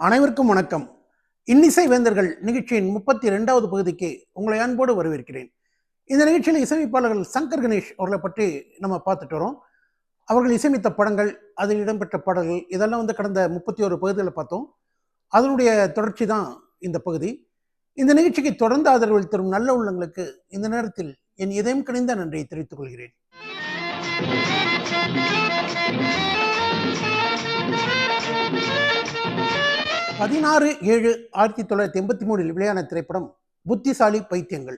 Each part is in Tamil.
அனைவருக்கும் வணக்கம். இன்னிசை வேந்தர்கள் நிகழ்ச்சியின் முப்பத்தி ரெண்டாவது பகுதிக்கு உங்களை அன்போடு வரவேற்கிறேன். இந்த நிகழ்ச்சியில் இசையமைப்பாளர்கள் சங்கர் கணேஷ் அவர்களை பற்றி நம்ம பார்த்துட்டு வரோம். அவர்கள் இசையமைத்த படங்கள் அதில் இடம்பெற்ற பாடல்கள் இதெல்லாம் வந்து கடந்த முப்பத்தி ஒரு பகுதிகளை பார்த்தோம். அதனுடைய தொடர்ச்சி தான் இந்த பகுதி. இந்த நிகழ்ச்சிக்கு தொடர்ந்து ஆதரவு தரும் நல்ல உள்ளங்களுக்கு இந்த நேரத்தில் என் இதயம் கணிந்த நன்றியை தெரிவித்துக் கொள்கிறேன். பதினாறு ஏழு ஆயிரத்தி தொள்ளாயிரத்தி எண்பத்தி மூணில் வெளியான திரைப்படம் புத்திசாலி பைத்தியங்கள்.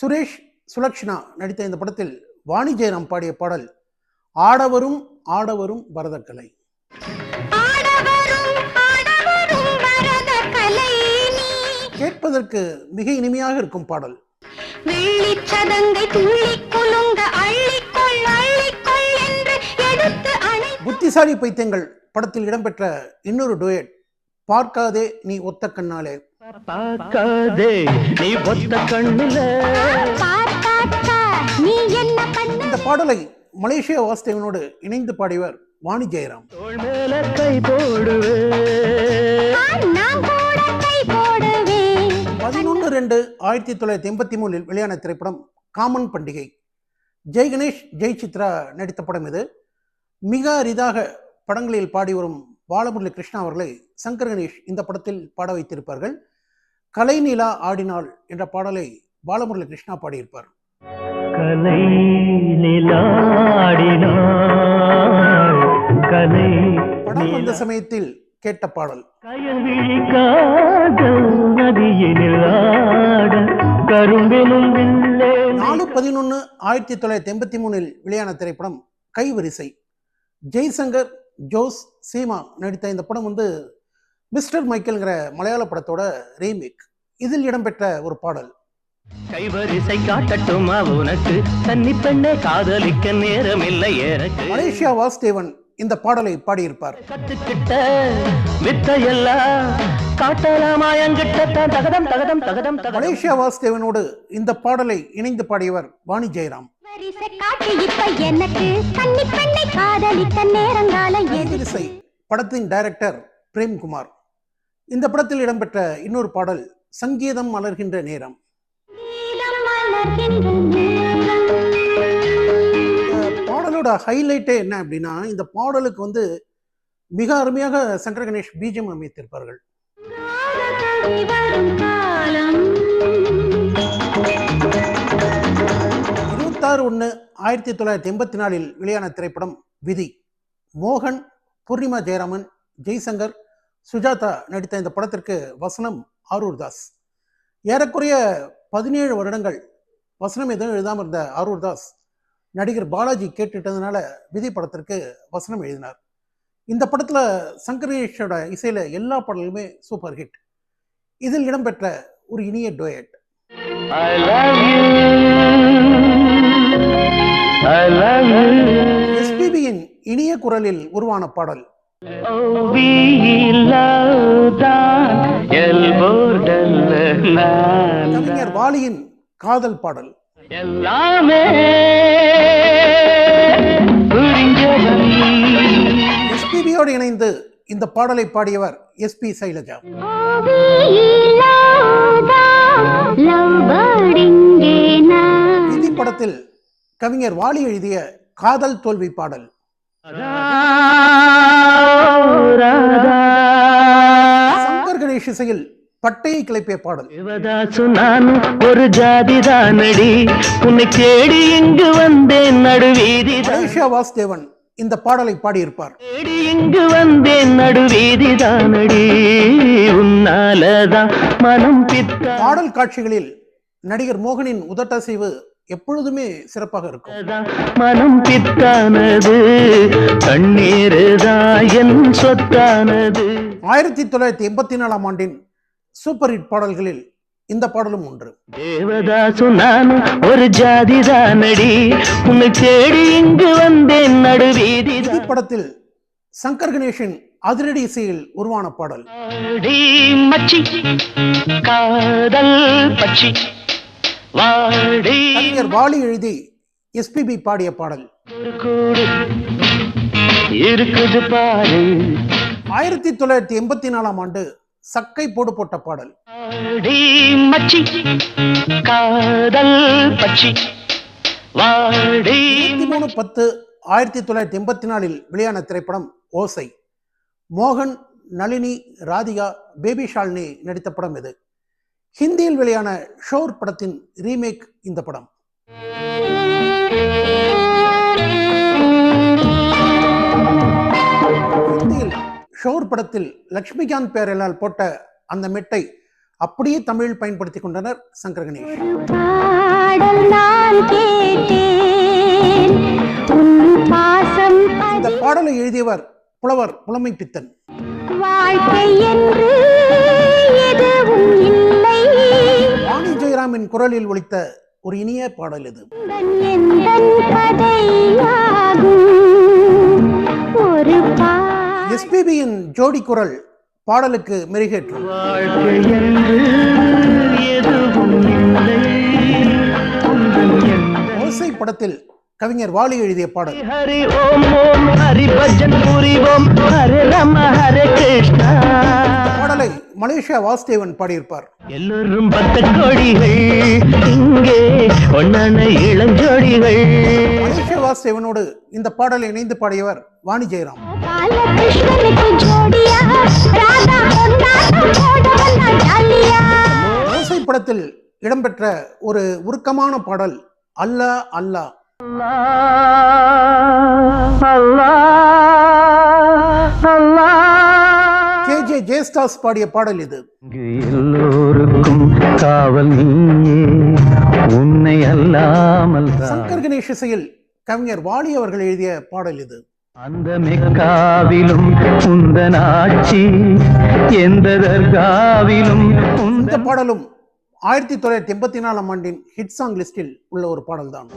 சுரேஷ் சுலக்ஷனா நடித்த இந்த படத்தில் வாணி ஜெயராம் பாடிய பாடல் ஆடவரும் ஆடவரும் பரதக்கலை. கேட்பதற்கு மிக இனிமையாக இருக்கும் பாடல். புத்திசாலி பைத்தியங்கள் படத்தில் இடம்பெற்ற இன்னொரு டுயட் பார்க்காதே நீ ஒத்த கண்ணாலே. பார்க்காதே நீ ஒத்த கண்ணுல. பார்த்தாக்கா நீ என்ன பண்ண? இந்த பாடலை மலேசியா வாசுதேவனோடு இணைந்து பாடியவர் வாணி ஜெயராம். பதினொன்று ரெண்டு ஆயிரத்தி தொள்ளாயிரத்தி எண்பத்தி மூணில் வெளியான திரைப்படம் காமன் பண்டிகை. ஜெய் கணேஷ் ஜெய் சித்ரா நடித்த படம் இது. மிக அரிதாக படங்களில் பாடி வரும் பாலமுரளி கிருஷ்ணா அவர்களை சங்கர் கணேஷ் இந்த படத்தில் பாட வைத்திருப்பார்கள். கலை நிலா ஆடினாள் என்ற பாடலை பாலமுரளி கிருஷ்ணா பாடியிருப்பார். கலை கலை படம் வந்த சமயத்தில் கேட்ட பாடல். நாலு பதினொன்று ஆயிரத்தி தொள்ளாயிரத்தி எண்பத்தி மூணில் வெளியான திரைப்படம் கைவரிசை. ஜெய்சங்கர் ஜோஸ் சீமா நடித்த இந்த படம் வந்து மிஸ்டர் மைக்கேல்ங்கிற மலையாள படத்தோட ரீமேக். இதில் இடம்பெற்ற ஒரு பாடல். கைவரிசை காட்டட்டுமா உனக்கு? தன்னி பெண்ணே காதலிக்க நேரம் இல்லை எனக்கு. மலேசியா வாசுதேவன் இந்த பாடலை பாடியிருப்பார். கத்துக்கிட்ட வித்தையெல்லாம் காட்டலாமா? என்கிட்ட தான் தகதம் தகதம் தகதம் தகதம். மலேசியா வாசுதேவனோடு இந்த பாடலை இணைந்து பாடியவர் வாணி ஜெயராம். படத்தின் டைரக்டர் பிரேம்குமார். இந்த படத்தில் இடம்பெற்ற இன்னொரு பாடல் சங்கீதம் மலர்கின்ற நேரம். பாடலோட ஹைலைட்டே என்ன அப்படின்னா இந்த பாடலுக்கு வந்து மிக அருமையாக சங்கர கணேஷ் பீஜம் அமைத்திருப்பார்கள். பதினாறு ஒன்று ஆயிரத்தி தொள்ளாயிரத்தி எண்பத்தி நாலில் வெளியான திரைப்படம் விதி. மோகன் பூர்ணிமா ஜெயராமன் ஜெய்சங்கர் சுஜாதா நடித்த இந்த படத்திற்கு வசனம் ஆரூர் தாஸ் ஏறக்குறைய பதினேழு வருடங்கள் வசனம் எதுவும் எழுதாமல் இருந்த ஆரூர் தாஸ் நடிகர் பாலாஜி கேட்டுட்டதுனால விதி படத்திற்கு வசனம் எழுதினார். இந்த படத்தில் சங்கரேஷோட இசையில் எல்லா பாடல்களுமே சூப்பர் ஹிட். இதில் இடம்பெற்ற ஒரு இனிய டோயட். I love you. எஸ்பிபியின் இனிய குரலில் உருவான பாடல். கவிஞர் வாலியின் காதல் பாடல். எல்லாமே எஸ்பிபியோடு இணைந்து இந்த பாடலை பாடியவர் எஸ்பி சைலஜா. இந்தி படத்தில் கவிஞர் வாலி எழுதிய காதல் தோல்வி பாடல். சங்கர் கணேஷ் இசையில் பட்டையை கிளப்பிய பாடல். ஒரு ஜாதிதானடி. உன்னை தேடி இங்கு வந்தேன் நடுவீதி மலேசியா வாசுதேவன் இந்த பாடலை பாடியிருப்பார். இங்கு வந்தேன் நடுவீதி தானடி உன்னாலதான் மனம் பித்தா பாடல் காட்சிகளில் நடிகர் மோகனின் உதட்டசைவு எப்பொழுதுமே சிறப்பாக இருக்கும். மனம் பித்தானது சொத்தானது. ஆயிரத்தி தொள்ளாயிரத்தி எண்பத்தி நாலாம் ஆண்டின் சூப்பர் ஹிட் பாடல்களில் இந்த பாடலும் ஒன்று. தேவதாசு நானும் ஒரு ஜாதிதானடி. உன்னை தேடி இங்கு வந்தேன் நடுவீதி படத்தில் சங்கர் கணேஷின் அதிரடி இசையில் உருவான பாடல். காதல் பச்சி. வாடி. கவிஞர் வாலி எழுதி எஸ்பிபி பாடிய பாடல். இருக்குது பாரு. ஆயிரத்தி தொள்ளாயிரத்தி எண்பத்தி நாலாம் ஆண்டு சக்கை போடு போட்ட பாடல். காதல் பச்சி வாடி. இருபத்தி மூணு பத்து ஆயிரத்தி தொள்ளாயிரத்தி எண்பத்தி நாலில் வெளியான திரைப்படம் ஓசை. மோகன் நளினி ராதிகா பேபி ஷாலினி நடித்த படம் இது. ஹிந்தியில் வெளியான ஷோர் படத்தின் ரீமேக் இந்த படம். ஹிந்தியில் ஷோர் படத்தில் லக்ஷ்மிகாந்த் பேரலால் போட்ட அந்த மெட்டை அப்படியே தமிழில் பயன்படுத்திக் கொண்டனர் சங்கர் கணேஷ் இந்த பாடலை எழுதியவர் புலவர் புலமை பித்தன். வாழ்க்கை என்று எதுவும் ஜெயராமின் குரலில் ஒலித்த ஒரு இனிய பாடல் இது. எஸ்பிபியின் ஜோடி குரல் பாடலுக்கு மெருகேற்றும் ஓசை படத்தில் கவிஞர் வாலி எழுதிய பாடல். ஹரி ஓம் ஓம் ஹரி பஜன் புரிவோம். ஹரே நம ஹரே கிருஷ்ணா. மலேசியா வாசுதேவன் பாடியிருப்பார். எல்லோரும் பத்த இளஞ்சோடிகள். மலேசியா வாசுதேவனோடு இந்த பாடலை இணைந்து பாடியவர் வாணி ஜெயராம் ஓசை படத்தில் இடம்பெற்ற ஒரு உருக்கமான பாடல் அல்லா அல்லா. கே ஜே ஜேஸ்தாஸ் பாடிய பாடல் இது. எல்லோருக்கும் காவல் உன்னை அல்லாமல். சங்கர் கணேஷ் இசையில் கவிஞர் வாலி அவர்கள் எழுதிய பாடல் இது. அந்த மெக்காவிலும் ஆட்சி எந்த தர்காவிலும் இந்த பாடலும் ஆயிரத்தி தொள்ளாயிரத்தி எண்பத்தி நாலாம் ஆண்டின் ஹிட் சாங் லிஸ்டில் உள்ள ஒரு பாடல் தான்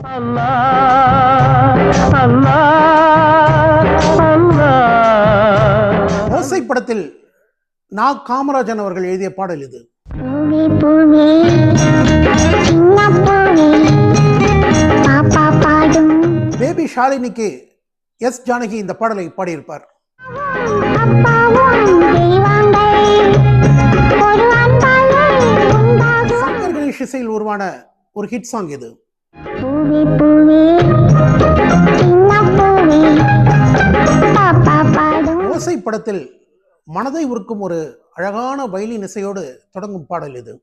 ஓசை படத்தில் நா காமராஜன் அவர்கள் எழுதிய பாடல் இது. பேபி ஷாலினிக்கு எஸ் ஜானகி இந்த பாடலை பாடியிருப்பார். சங்கர் கணேஷ் இசையில் உருவான ஒரு ஹிட் சாங் இது. ஓசை படத்தில் மனதை உருக்கும் ஒரு அழகான வயலின் இசையோடு தொடங்கும் பாடல் இது.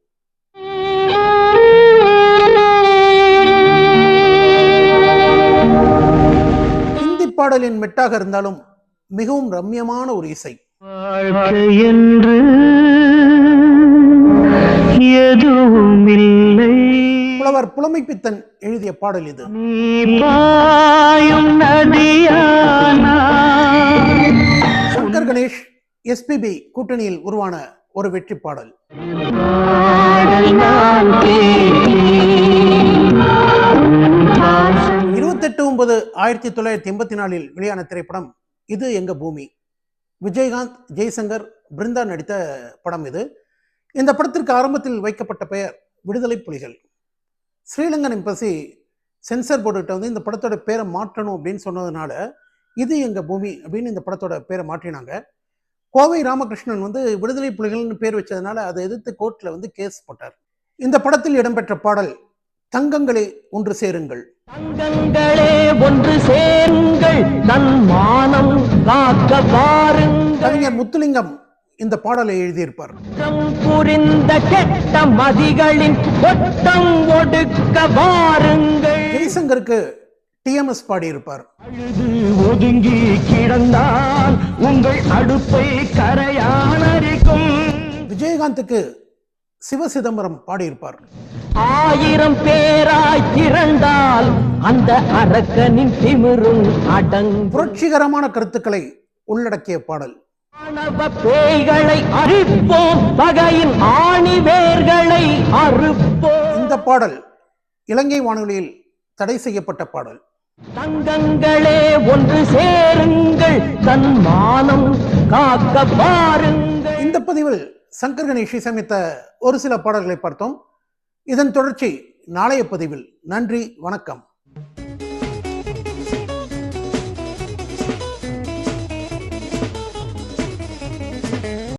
ஹிந்தி பாடலின் மெட்டாக இருந்தாலும் மிகவும் ரம்யமான ஒரு இசை. என்று எதுவும் இல்லை புலவர் புலமை பித்தன் எழுதிய பாடல் இது. சங்கர் கணேஷ் எஸ்பிபி கூட்டணியில் உருவான ஒரு வெற்றி பாடல். இருபத்தெட்டு ஒன்பது ஆயிரத்தி தொள்ளாயிரத்தி எண்பத்தி நாலில் வெளியான திரைப்படம் இது எங்க பூமி? விஜயகாந்த் ஜெய்சங்கர் பிருந்தா நடித்த படம் இது. இந்த படத்திற்கு ஆரம்பத்தில் வைக்கப்பட்ட பெயர் விடுதலை புலிகள். ஸ்ரீலங்கன் எம்பசி சென்சர் போர்டுகிட்ட வந்து இந்த படத்தோட பேரை மாற்றணும் அப்படின்னு சொன்னதுனால இது எங்க பூமி அப்படின்னு இந்த படத்தோட பேரை மாற்றினாங்க. கோவை ராமகிருஷ்ணன் வந்து விடுதலை புலிகள்னு பேர் வச்சதுனால அதை எதிர்த்து கோர்ட்ல வந்து கேஸ் போட்டார். இந்த படத்தில் இடம்பெற்ற பாடல் தங்கங்களே ஒன்று சேருங்கள். தங்கங்களே ஒன்று சேருங்கள் தன் மானம் காக்க பாருங்கள். கவிஞர் முத்துலிங்கம் இந்த பாடலை எழுதியிருப்பார். புரிந்த கெட்ட மதிகளின் கொட்டம் ஒடுக்க வாருங்கள் ஜெய்சங்கருக்கு டிஎம்எஸ் பாடியிருப்பார். ஒதுங்கி கிடந்தால் உங்கள் அடுப்பை கரையானரிக்கும் விஜயகாந்துக்கு சிவ சிதம்பரம் பாடியிருப்பார். ஆயிரம் பேராய் திரண்டால் அந்த அரக்கனின் திமிரும் அடங்கும். புரட்சிகரமான கருத்துக்களை உள்ளடக்கிய பாடல். பேய்களை அழிப்போம் பகையின் ஆணி வேர்களை அறுப்போம். இந்த பாடல் இலங்கை வானொலியில் தடை செய்யப்பட்ட பாடல். தங்கங்களே ஒன்று சேருங்கள். தன் மானம் காக்க பாருங்கள். இந்த பதிவில் சங்கர் கணேஷ் இசையமைத்த ஒரு சில பாடல்களை பார்த்தோம். இதன் தொடர்ச்சி நாளைய பதிவில். நன்றி வணக்கம்.